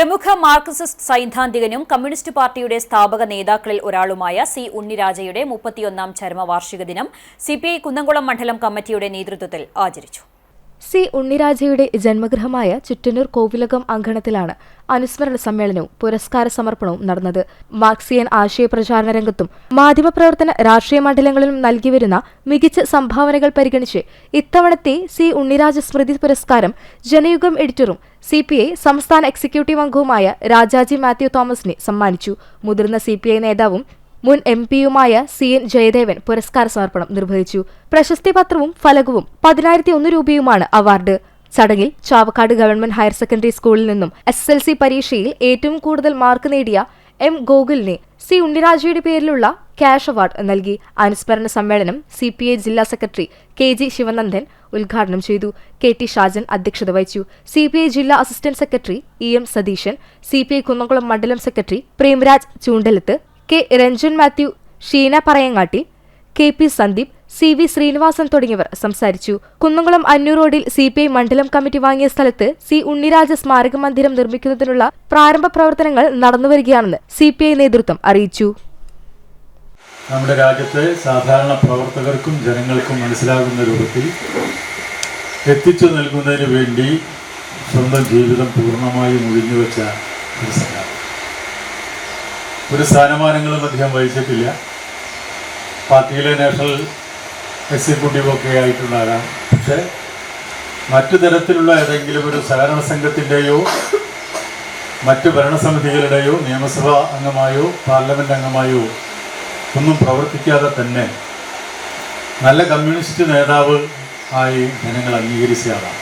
പ്രമുഖ Marxist സൈദ്ധാന്തികനും communist പാർട്ടിയുടെ സ്ഥാപക നേതാക്കളിൽ ഒരാളുമായ സി ഉണ്ണിരാജയുടെ മുപ്പത്തിയൊന്നാം ചരമവാർഷിക ദിനം സിപിഐ കുന്നംകുളം മണ്ഡലം കമ്മിറ്റിയുടെ നേതൃത്വത്തിൽ ആചരിച്ചു. സി ഉണ്ണിരാജയുടെ ജന്മഗൃഹമായ ചുറ്റന്നൂർ കോവിലകം അങ്കണത്തിലാണ് അനുസ്മരണ സമ്മേളനവും പുരസ്കാര സമർപ്പണവും നടന്നത്. മാർക്സിയൻ ആശയപ്രചാരണ രംഗത്തും മാധ്യമപ്രവർത്തന രാഷ്ട്രീയ മണ്ഡലങ്ങളിലും നൽകിവരുന്ന മികച്ച സംഭാവനകൾ പരിഗണിച്ച് ഇത്തവണത്തെ സി ഉണ്ണിരാജ സ്മൃതി പുരസ്കാരം ജനയുഗം എഡിറ്ററും സി പി ഐ സംസ്ഥാന എക്സിക്യൂട്ടീവ് അംഗവുമായ രാജാജി മാത്യു തോമസിനെ സമ്മാനിച്ചു. മുതിർന്ന സി നേതാവും മുൻ എം പിയുമായ സി എൻ ജയദേവൻ പുരസ്കാര സമർപ്പണം നിർവഹിച്ചു. പ്രശസ്തി പത്രവും ഫലകവും പതിനായിരത്തി ഒന്ന് രൂപയുമാണ് അവാർഡ്. ചടങ്ങിൽ ചാവക്കാട് ഗവൺമെന്റ് ഹയർ സെക്കൻഡറി സ്കൂളിൽ നിന്നും എസ് എൽ സി പരീക്ഷയിൽ ഏറ്റവും കൂടുതൽ മാർക്ക് നേടിയ എം ഗോകുലിനെ സി ഉണ്ണിരാജയുടെ പേരിലുള്ള ക്യാഷ് അവാർഡ് നൽകി. അനുസ്മരണ സമ്മേളനം സി പി ഐ ജില്ലാ സെക്രട്ടറി കെ ജി ശിവനന്ദൻ ഉദ്ഘാടനം ചെയ്തു. കെ ടി ഷാജൻ അധ്യക്ഷത വഹിച്ചു. സി പി ഐ ജില്ലാ assistant secretary E M Satheesan C P I Kunnamkulam മണ്ഡലം secretary Premraj Choondalath K. Ranjan Mathew Sheena Parayangatti K. P. Sandeep C. V. Srinivasan തുടങ്ങിയവർ സംസാരിച്ചു. കുന്നംകുളം അന്നൂർ റോഡിൽ C. P. I മണ്ഡലം committee വാങ്ങിയ സ്ഥലത്ത് സി. ഉണ്ണിരാജ സ്മാരക മന്ദിരം നിർമ്മിക്കുന്നതിനുള്ള പ്രാരംഭ പ്രവർത്തനങ്ങൾ നടന്നുവരികയാണെന്ന് സി. പി. ഐ നേതൃത്വം അറിയിച്ചു. നമ്മുടെ രാജ്യത്തെ സാധാരണ പ്രവർത്തകർക്കും ജനങ്ങൾക്കും മനസ്സിലാകുന്ന രൂപത്തിൽ എത്തിച്ചു നൽകുന്നതിന് വേണ്ടി സ്വന്തം ജീവിതം പൂർണമായും ഒഴിഞ്ഞുവെച്ച ഒരു സഖാവ് ഒരു സ്ഥാനമാനങ്ങളും അദ്ദേഹം വഹിച്ചിട്ടില്ല. പാർട്ടിയിലെ നാഷണൽ എക്സിക്യൂട്ടീവ് ഒക്കെ ആയിട്ടുണ്ടാകാം. പക്ഷേ മറ്റു തരത്തിലുള്ള ഏതെങ്കിലും ഒരു സഹകരണ സംഘത്തിന്റെയോ മറ്റ് ഭരണസമിതികളുടെയോ നിയമസഭാ അംഗമായോ പാർലമെന്റ് അംഗമായോ ഒന്നും പ്രവർത്തിക്കാതെ തന്നെ നല്ല കമ്മ്യൂണിസ്റ്റ് നേതാവ് ആയി ജനങ്ങൾ അംഗീകരിച്ച ആളാണ്.